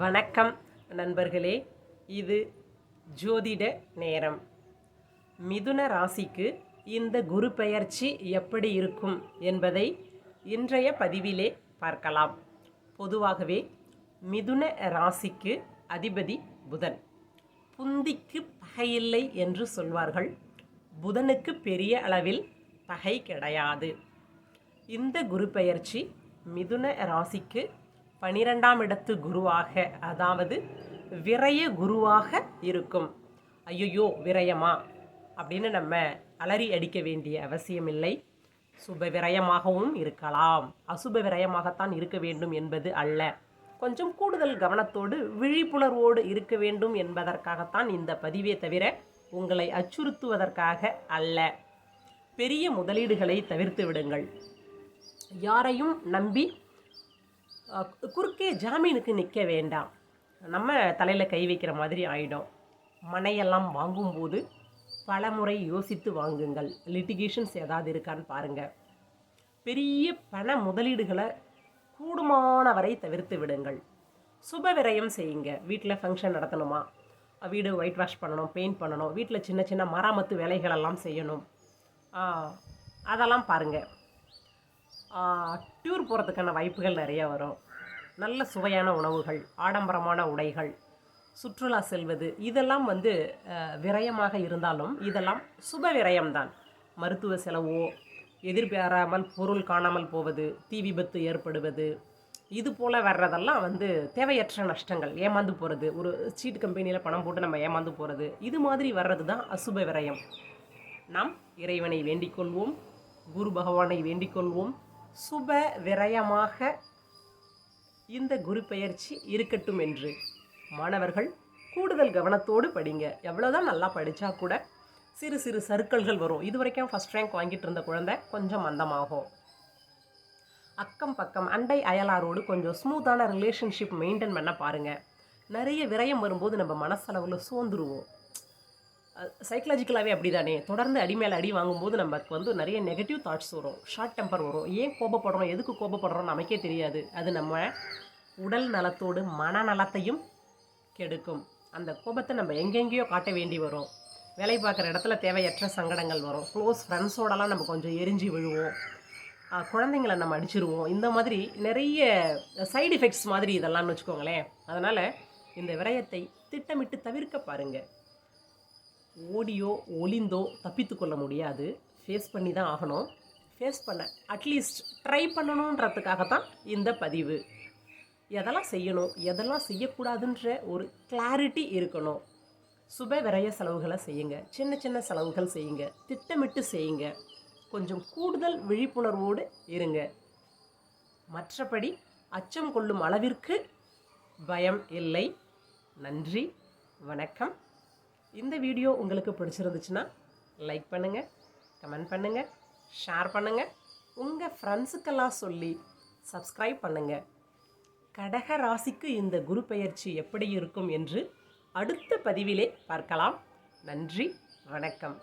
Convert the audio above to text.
வணக்கம் நண்பர்களே. இது ஜோதிட நேரம். மிதுன ராசிக்கு இந்த குரு பெயர்ச்சி எப்படி இருக்கும் என்பதை இன்றைய பதிவிலே பார்க்கலாம். பொதுவாகவே மிதுன ராசிக்கு அதிபதி புதன். புந்திக்கு பகையில்லை என்று சொல்வார்கள். புதனுக்கு பெரிய அளவில் பகை கிடையாது. இந்த குரு பெயர்ச்சி மிதுன ராசிக்கு பனிரெண்டாம் இடத்து குருவாக அதாவது விரய குருவாக இருக்கும். ஐயோ விரயமா? அப்படின்னு நம்ம அலறி அடிக்க வேண்டிய அவசியமில்லை. சுப விரயமாகவும் இருக்கலாம். அசுப விரயமாகத்தான் இருக்க வேண்டும் என்பது அல்ல. கொஞ்சம் கூடுதல் கவனத்தோடு விழிப்புணர்வோடு இருக்க வேண்டும் என்பதற்காகத்தான் இந்த பதிவே தவிர உங்களை அச்சுறுத்துவதற்காக அல்ல. பெரிய முதலீடுகளை தவிர்த்து விடுங்கள். யாரையும் நம்பி குறுக்கே ஜாமீனுக்கு நிற்க வேண்டாம். நம்ம தலையில் கை வைக்கிற மாதிரி ஆகிடும் மனையெல்லாம் வாங்கும்போது பல முறை யோசித்து வாங்குங்கள். லிட்டிகேஷன்ஸ் ஏதாவது இருக்கான்னு பாருங்கள் பெரிய பண முதலீடுகளை கூடுமான வரை தவிர்த்து விடுங்கள். சுப விரயம் செய்யுங்க. வீட்டில் ஃபங்க்ஷன் நடத்தணுமா? வீடு ஒயிட் வாஷ் பண்ணணும் பெயிண்ட் பண்ணணும் வீட்டில் சின்ன சின்ன மராமத்து வேலைகளெல்லாம் செய்யணும். அதெல்லாம் பாருங்கள் டூர் போகிறதுக்கான வாய்ப்புகள் நிறைய வரும். நல்ல சுவையான உணவுகள் ஆடம்பரமான உடைகள் சுற்றுலா செல்வது இதெல்லாம் வந்து விரயமாக இருந்தாலும் இதெல்லாம் சுப விரயம்தான். மருத்துவ செலவோ எதிர்பாராமல் பொருள் காணாமல் போவது தீ விபத்து ஏற்படுவது இது போல் வர்றதெல்லாம் வந்து தேவையற்ற நஷ்டங்கள். ஏமாந்து போகிறது ஒரு சீட் கம்பெனியில் பணம் போட்டு நம்ம ஏமாந்து போகிறது இது மாதிரி வர்றது தான் அசுப விரயம். நாம் இறைவனை வேண்டிக் கொள்வோம் குரு பகவானை வேண்டிக் கொள்வோம். சுப விரயமாக இந்த குரு பெயர்ச்சி இருக்கட்டும் என்று. மாணவர்கள் கூடுதல் கவனத்தோடு படிங்க. எவ்வளோதான் நல்லா படித்தா கூட சிறு சிறு சர்க்கிள்கள் வரும். இது வரைக்கும் ஃபஸ்ட் ரேங்க் வாங்கிட்டு இருந்த குழந்தை கொஞ்சம் மந்தமாகும். அக்கம் பக்கம் அண்டை அயலாரோடு கொஞ்சம் ஸ்மூத்தான ரிலேஷன்ஷிப் மெயின்டைன் பண்ண பாருங்கள் நிறைய விரயம் வரும்போது நம்ம மனசளவில் சோர்ந்துருவோம். சைக்கலாஜிக்கலாகவே அப்படி தானே தொடர்ந்து அடி மேலே அடி வாங்கும்போது நமக்கு வந்து நிறைய நெகட்டிவ் தாட்ஸ் வரும். ஷார்ட் டெம்பர் வரும். ஏன் கோபப்படுறோம்? எதுக்கு கோபப்படுறோம் நமக்கே தெரியாது. அது நம்ம உடல் நலத்தோடு மனநலத்தையும் கெடுக்கும். அந்த கோபத்தை நம்ம எங்கெங்கேயோ காட்ட வேண்டி வரும். வேலை பார்க்குற இடத்துல தேவையற்ற சங்கடங்கள் வரும். க்ளோஸ் ஃப்ரெண்ட்ஸோடலாம் நம்ம கொஞ்சம் எரிஞ்சு விழுவோம். குழந்தைங்கள நம்ம அடிச்சிருவோம். இந்த மாதிரி நிறைய சைடு எஃபெக்ட்ஸ் மாதிரி இதெல்லாம்னு வச்சுக்கோங்களேன். அதனால் இந்த விரயத்தை திட்டமிட்டு தவிர்க்க பாருங்கள் ஓடியோ ஒளிந்தோ தப்பித்து கொள்ள முடியாது. ஃபேஸ் பண்ணி தான் ஆகணும். ஃபேஸ் பண்ண அட்லீஸ்ட் ட்ரை பண்ணணுன்றதுக்காக தான் இந்த பதிவு. எதெல்லாம் செய்யணும் எதெல்லாம் செய்யக்கூடாதுன்ற ஒரு கிளாரிட்டி இருக்கணும். சுப விரைய செலவுகளை செய்யுங்க. சின்ன சின்ன செலவுகள் செய்யுங்க. திட்டமிட்டு செய்யுங்க. கொஞ்சம் கூடுதல் விழிப்புணர்வோடு இருங்க. மற்றபடி அச்சம் கொள்ளும் அளவிற்கு பயம் இல்லை. நன்றி வணக்கம். இந்த வீடியோ உங்களுக்கு பிடிச்சிருந்துச்சுன்னா லைக் பண்ணுங்கள் கமெண்ட் பண்ணுங்கள் ஷேர் பண்ணுங்கள் உங்கள் ஃப்ரெண்ட்ஸுக்கெல்லாம் சொல்லி சப்ஸ்கிரைப் பண்ணுங்கள் கடக ராசிக்கு இந்த குரு பெயர்ச்சி எப்படி இருக்கும் என்று அடுத்த பதிவிலே பார்க்கலாம். நன்றி வணக்கம்.